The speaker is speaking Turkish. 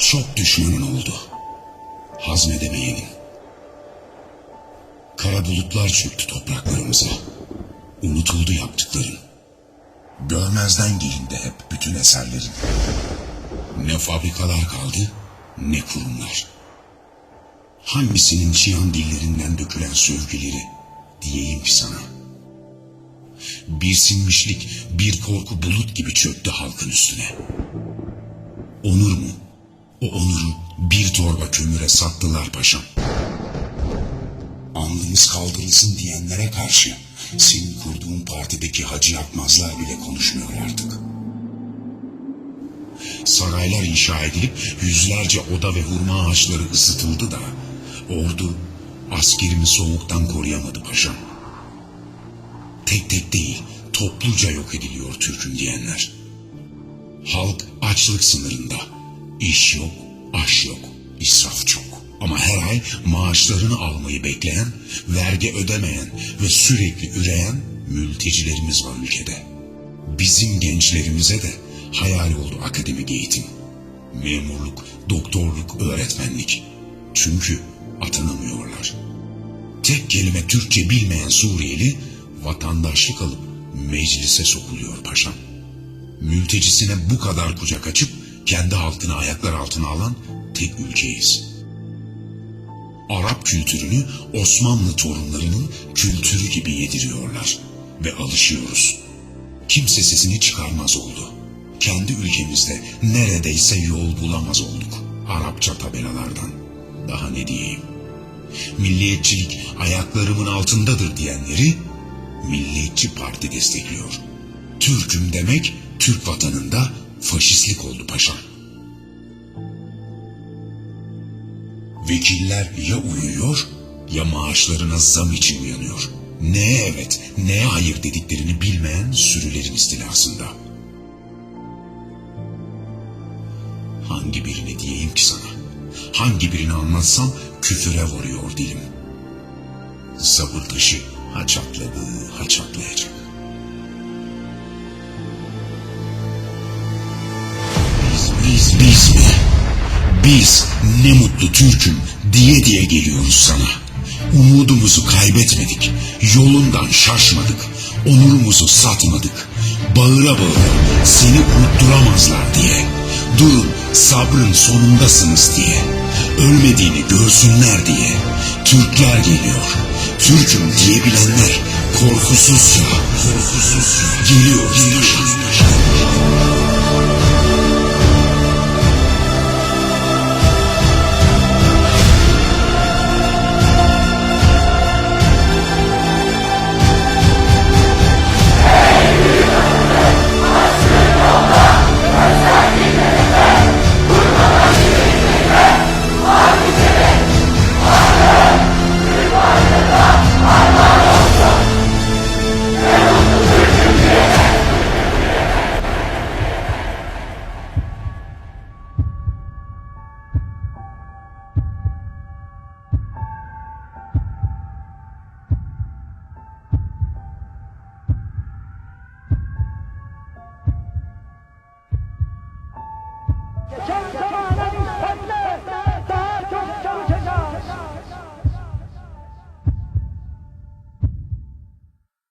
Çok düşmanın oldu. Hazmedemeyenin. Kara bulutlar çöktü topraklarımıza. Unutuldu yaptıkların. Görmezden gelindi hep bütün eserlerin. Ne fabrikalar kaldı ne kurumlar. Hangisinin çiyan dillerinden dökülen sövgüleri diyeyim ki sana. Bir sinmişlik, bir korku bulut gibi çöktü halkın üstüne. Onur mu? O onuru bir torba kömüre sattılar paşam. Alnımız kaldırılsın diyenlere karşı senin kurduğun partideki hacı yapmazlar bile konuşmuyor artık. Saraylar inşa edilip yüzlerce oda ve hurma ağaçları ısıtıldı da ordu askerimi soğuktan koruyamadı paşam. Tek tek değil topluca yok ediliyor Türk'üm diyenler. Halk açlık sınırında. İş yok, aş yok, israf çok. Ama her ay maaşlarını almayı bekleyen, vergi ödemeyen ve sürekli üreyen mültecilerimiz var ülkede. Bizim gençlerimize de hayal oldu akademik eğitim. Memurluk, doktorluk, öğretmenlik. Çünkü atanamıyorlar. Tek kelime Türkçe bilmeyen Suriyeli vatandaşlık alıp meclise sokuluyor paşam. Mültecisine bu kadar kucak açıp kendi halkını ayaklar altına alan tek ülkeyiz. Arap kültürünü Osmanlı torunlarının kültürü gibi yediriyorlar ve alışıyoruz. Kimse sesini çıkarmaz oldu. Kendi ülkemizde neredeyse yol bulamaz olduk. Arapça tabelalardan. Daha ne diyeyim? Milliyetçilik ayaklarımın altındadır diyenleri Milliyetçi Parti destekliyor. Türk'üm demek Türk vatanında faşistlik oldu paşam. Vekiller ya uyuyor ya maaşlarına zam için uyanıyor. Neye evet, neye hayır dediklerini bilmeyen sürülerin istilasında. Hangi birini diyeyim ki sana? Hangi birini anlatsam küfüre varıyor dilim. Sabır taşı ha çatladı Biz ne mutlu Türk'üm diye diye geliyoruz sana. Umudumuzu kaybetmedik, yolundan şaşmadık, onurumuzu satmadık. Bağıra bağıra seni unutturamazlar diye. Durun sabrın sonundasınız diye. Ölmediğini görsünler diye. Türkler geliyor. Türk'üm diyebilenler korkusuzca, korkusuzca geliyor. geliyor.